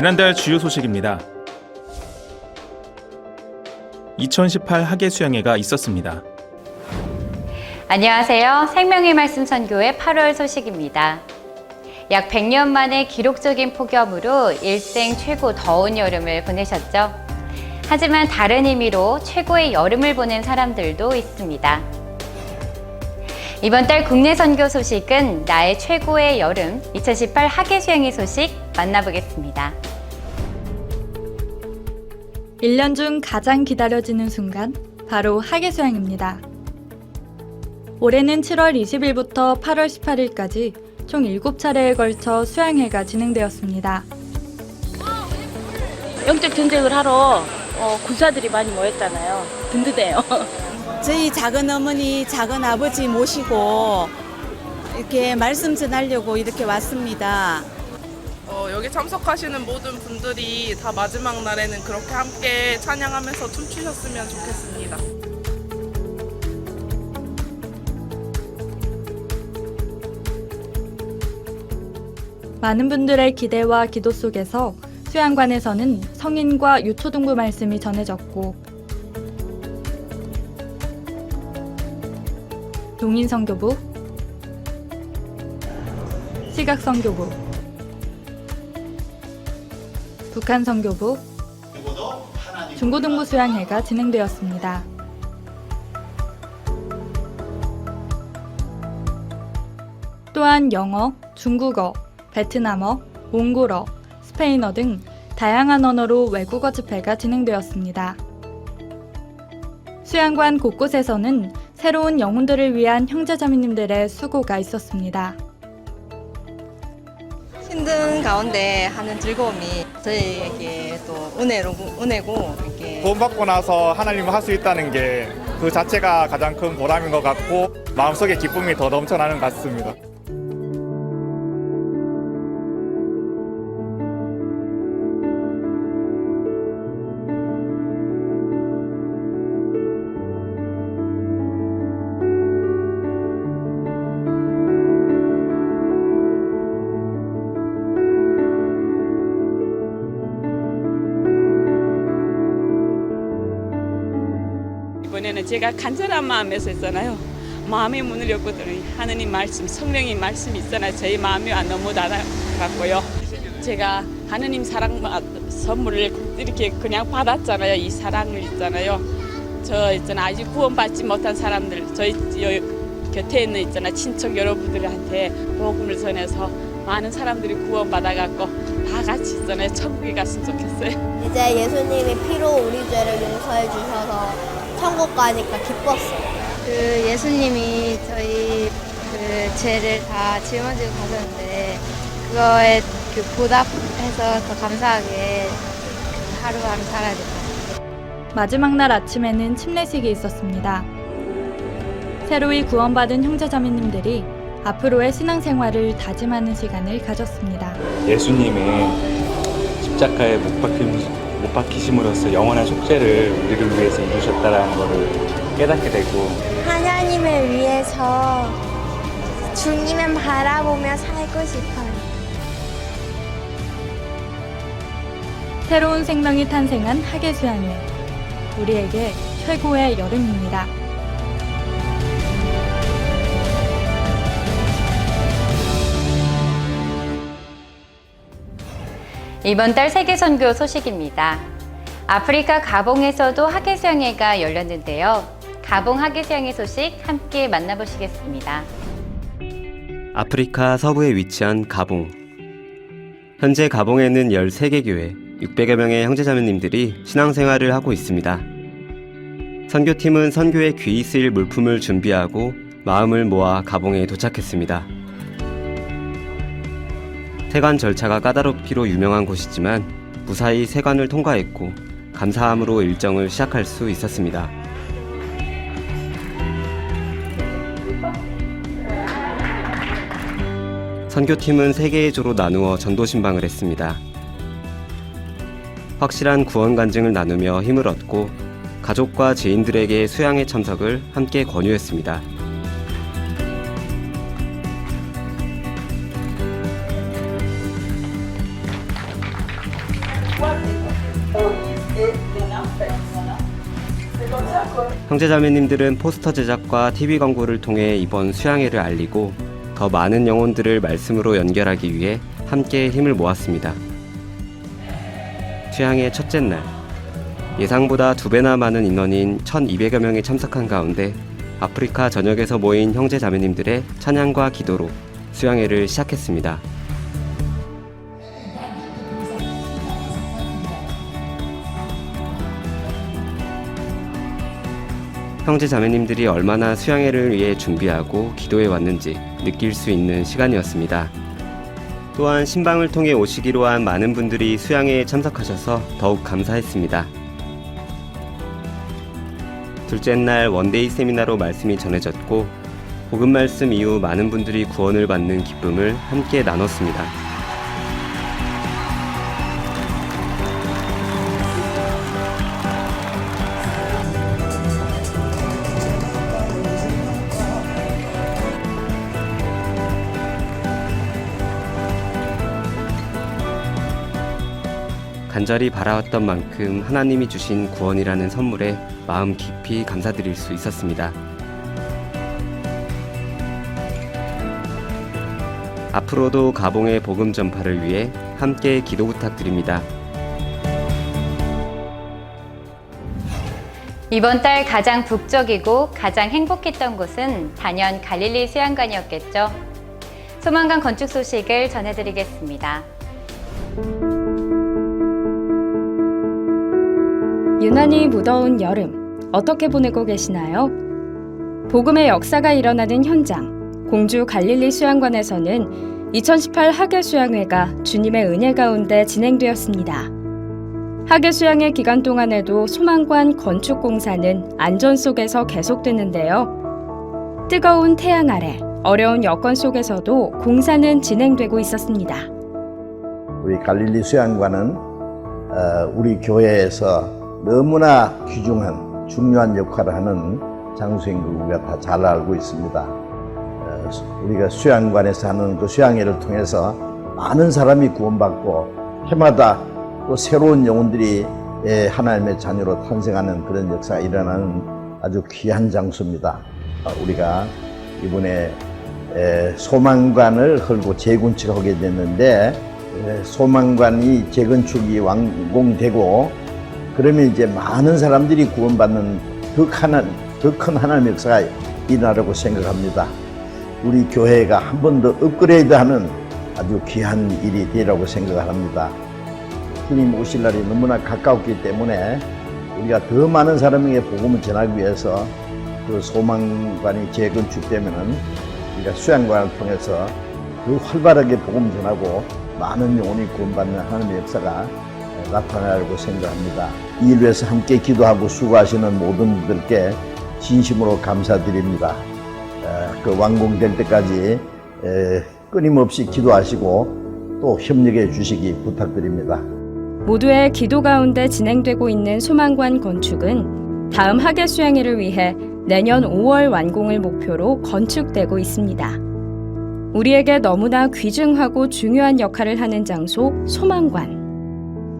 지난달 주요 소식입니다. 2018 학예 수양회가 있었습니다. 안녕하세요. 생명의 말씀 선교의 8월 소식입니다. 약 100년 만에 기록적인 폭염으로 일생 최고 더운 여름을 보내셨죠. 하지만 다른 의미로 최고의 여름을 보낸 사람들도 있습니다. 이번 달 국내 선교 소식은 나의 최고의 여름 2018 학예 수행의 소식 만나보겠습니다. 1년 중 가장 기다려지는 순간, 바로 학예수양입니다. 올해는 7월 20일부터 8월 18일까지 총 7차례에 걸쳐 수양회가 진행되었습니다. 영적 전쟁을 하러 어, 군사들이 많이 모였잖아요. 든든해요. 저희 작은 어머니, 작은 아버지 모시고 이렇게 말씀 전하려고 이렇게 왔습니다. 어, 여기 참석하시는 모든 분들이 다 마지막 날에는 그렇게 함께 찬양하면서 춤추셨으면 좋겠습니다. 많은 분들의 기대와 기도 속에서 수양관에서는 성인과 유초등부 말씀이 전해졌고 동인성교부, 시각성교부, 북한성교부, 중고등부 수양회가 진행되었습니다. 또한 영어, 중국어, 베트남어, 몽골어, 스페인어 등 다양한 언어로 외국어 집회가 진행되었습니다. 수양관 곳곳에서는 새로운 영혼들을 위한 형제 자매님들의 수고가 있었습니다. 힘든 가운데 하는 즐거움이 저희에게 또 은혜로, 은혜고 이렇게 구원받고 나서 하나님을 할 수 있다는 게 그 자체가 가장 큰 보람인 것 같고 마음속에 기쁨이 더 넘쳐나는 것 같습니다. 이번에는 제가 간절한 마음에서 했잖아요. 마음의 문을 열고더니 하느님 말씀, 성령의 말씀이 있잖아요. 저희 마음이 너무 닫아갔고요. 제가 하느님 사랑 마- 선물을 이렇게 그냥 받았잖아요. 이 사랑을 있잖아요. 저 있잖아 아직 구원받지 못한 사람들 저희 여, 곁에 있는 있잖아 친척 여러분들한테 복음을 전해서 많은 사람들이 구원받아갖고 다 같이 있잖아요 천국에 갔으면 좋겠어요. 이제 예수님이 피로 우리 죄를 용서해 주셔서 천국 가니까 기뻤어요. 그 예수님이 저희 그 죄를 다 짊어지고 가셨는데 그거에 그 보답해서 더 감사하게 그 하루하루 살아야 될 것 같아요. 마지막 날 아침에는 침례식이 있었습니다. 새로이 구원받은 형제 자매님들이 앞으로의 신앙생활을 다짐하는 시간을 가졌습니다. 예수님의 십자가에 못, 박힘, 못 박히심으로써 영원한 속죄를 우리를 위해서 이루셨다는 것을 깨닫게 되고 하나님을 위해서 주님을 바라보며 살고 싶어요. 새로운 생명이 탄생한 학예 수양회. 우리에게 최고의 여름입니다. 이번 달 세계 선교 소식입니다. 아프리카 가봉에서도 학예 수양회가 열렸는데요. 가봉 학예 수양회 소식 함께 만나보시겠습니다. 아프리카 서부에 위치한 가봉. 현재 가봉에는 13개 교회, 600여 명의 형제자매님들이 신앙생활을 하고 있습니다. 선교팀은 선교에 귀히 쓰일 물품을 준비하고 마음을 모아 가봉에 도착했습니다. 세관 절차가 까다롭기로 유명한 곳이지만 무사히 세관을 통과했고 감사함으로 일정을 시작할 수 있었습니다. 선교팀은 세 개의 조로 나누어 전도 신방을 했습니다. 확실한 구원 간증을 나누며 힘을 얻고 가족과 지인들에게 수양회 참석을 함께 권유했습니다. 형제 자매님들은 포스터 제작과 TV 광고를 통해 이번 수양회를 알리고 더 많은 영혼들을 말씀으로 연결하기 위해 함께 힘을 모았습니다. 수양회 첫째 날 예상보다 두 배나 많은 인원인 1,200여 명이 참석한 가운데 아프리카 전역에서 모인 형제 자매님들의 찬양과 기도로 수양회를 시작했습니다. 형제 자매님들이 얼마나 수양회를 위해 준비하고 기도해 왔는지 느낄 수 있는 시간이었습니다. 또한 신방을 통해 오시기로 한 많은 분들이 수양회에 참석하셔서 더욱 감사했습니다. 둘째 날 원데이 세미나로 말씀이 전해졌고 복음 말씀 이후 많은 분들이 구원을 받는 기쁨을 함께 나눴습니다. 간절히 바라왔던 만큼 하나님이 주신 구원이라는 선물에 마음 깊이 감사드릴 수 있었습니다. 앞으로도 가봉의 복음 전파를 위해 함께 기도 부탁드립니다. 이번 달 가장 북적이고 가장 행복했던 곳은 단연 갈릴리 수양관이었겠죠. 소망관 건축 소식을 전해드리겠습니다. 유난히 무더운 여름 어떻게 보내고 계시나요? 복음의 역사가 일어나는 현장 공주 갈릴리 수양관에서는 2018 하계 수양회가 주님의 은혜 가운데 진행되었습니다. 하계 수양회 기간 동안에도 소망관 건축 공사는 안전 속에서 계속되는데요. 뜨거운 태양 아래 어려운 여건 속에서도 공사는 진행되고 있었습니다. 우리 갈릴리 수양관은 어, 우리 교회에서 너무나 귀중한 중요한 역할을 하는 장소인 걸 우리가 다 잘 알고 있습니다. 어, 우리가 수양관에서 하는 그 수양회를 통해서 많은 사람이 구원받고 해마다 또 새로운 영혼들이 예, 하나님의 자녀로 탄생하는 그런 역사가 일어나는 아주 귀한 장소입니다. 어, 우리가 이번에 에, 소망관을 헐고 재건축하게 됐는데 에, 소망관이 재건축이 완공되고 그러면 이제 많은 사람들이 구원받는 더 큰, 하나님의 역사가 일어나라고 생각합니다. 우리 교회가 한 번 더 업그레이드하는 아주 귀한 일이 되라고 생각합니다. 주님 오실 날이 너무나 가까웠기 때문에 우리가 더 많은 사람에게 복음을 전하기 위해서 그 소망관이 재건축되면은 우리가 수양관을 통해서 더 활발하게 복음 전하고 많은 영혼이 구원받는 하나님의 역사가 나타나려고 생각합니다. 이 일을 위해서 함께 기도하고 수고하시는 모든 분들께 진심으로 감사드립니다. 그 완공될 때까지 끊임없이 기도하시고 또 협력해 주시기 부탁드립니다. 모두의 기도 가운데 진행되고 있는 소망관 건축은 다음 하계 수양회를 위해 내년 5월 완공을 목표로 건축되고 있습니다. 우리에게 너무나 귀중하고 중요한 역할을 하는 장소 소망관.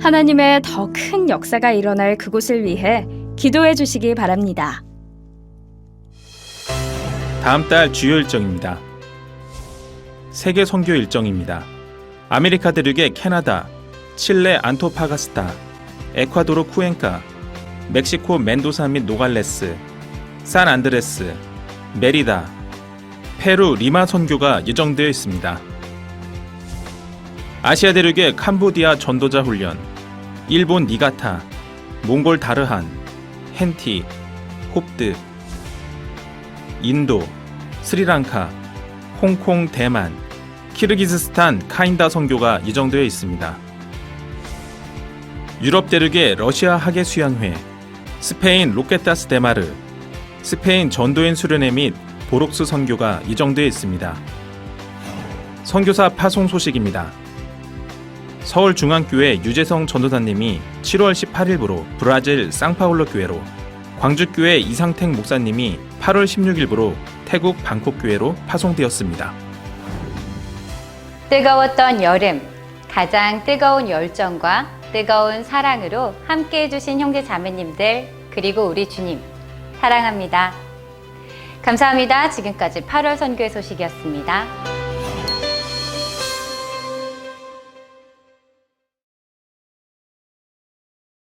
하나님의 더 큰 역사가 일어날 그곳을 위해 기도해 주시기 바랍니다. 다음 달 주요 일정입니다. 세계 선교 일정입니다. 아메리카 대륙의 캐나다, 칠레 안토파가스타, 에콰도르 쿠엔카, 멕시코 멘도사 및 노갈레스, 산 안드레스, 메리다, 페루 리마 선교가 예정되어 있습니다. 아시아 대륙의 캄보디아 전도자 훈련, 일본 니가타, 몽골 다르한, 헨티, 홉드, 인도, 스리랑카, 홍콩 대만, 키르기즈스탄 카인다 선교가 예정되어 있습니다. 유럽 대륙의 러시아 하계 수양회, 스페인 로케타스 데마르, 스페인 전도인 수련회 및 보록스 선교가 예정되어 있습니다. 선교사 파송 소식입니다. 서울중앙교회 유재성 전도사님이 7월 18일부로 브라질 상파울로 교회로 광주교회 이상택 목사님이 8월 16일부로 태국 방콕교회로 파송되었습니다. 뜨거웠던 여름, 가장 뜨거운 열정과 뜨거운 사랑으로 함께 해주신 형제 자매님들, 그리고 우리 주님, 사랑합니다. 감사합니다. 지금까지 8월 선교의 소식이었습니다.